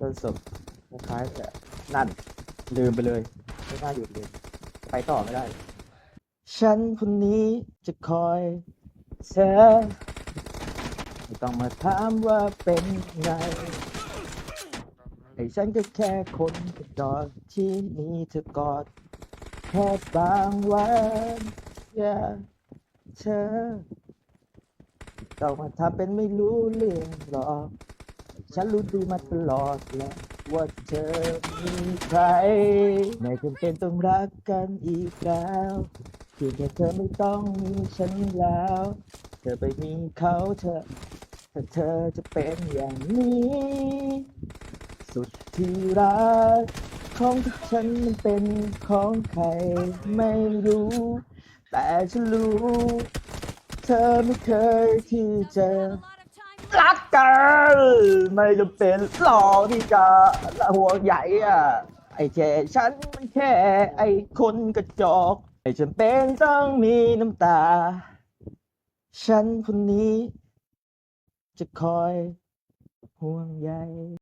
ต้นสมคล้ายๆจะนั่นลืมไปเลย ไม่น่าหยุดเลยไปต่อไม่ได้ ฉันคนนี้จะคอยเธอไม่ต้องมาถามว่าเป็นไงไอ้ฉันก็แค่คนกระจอกที่มีเธอกอดแค่บางวันอย่าเธอต้องมาทำเป็นไม่รู้เรื่องหรอก ฉันรู้ดีมาตลอดแหละว่าเธอมีใคร ไม่จำเป็นต้องรักกันอีกแล้วเพียงแค่เธอไม่ต้องมีฉันแล้ว เธอไปมีเขาเธอถ้าเธอจะเป็นอย่างนี้ สุดที่รักของฉันมันเป็นของใครไม่รู้ แต่ฉันรู้ เธอไม่เคยที่จะ รักกันไม่จำเป็นหรอกที่จะห่วงใหญ่อะไอ้แค่ฉันมันแค่ ไอ้คนกระจอกไอ้จำเป็นต้องมีน้ำตา ฉันคนนี้จะคอยห่วงใย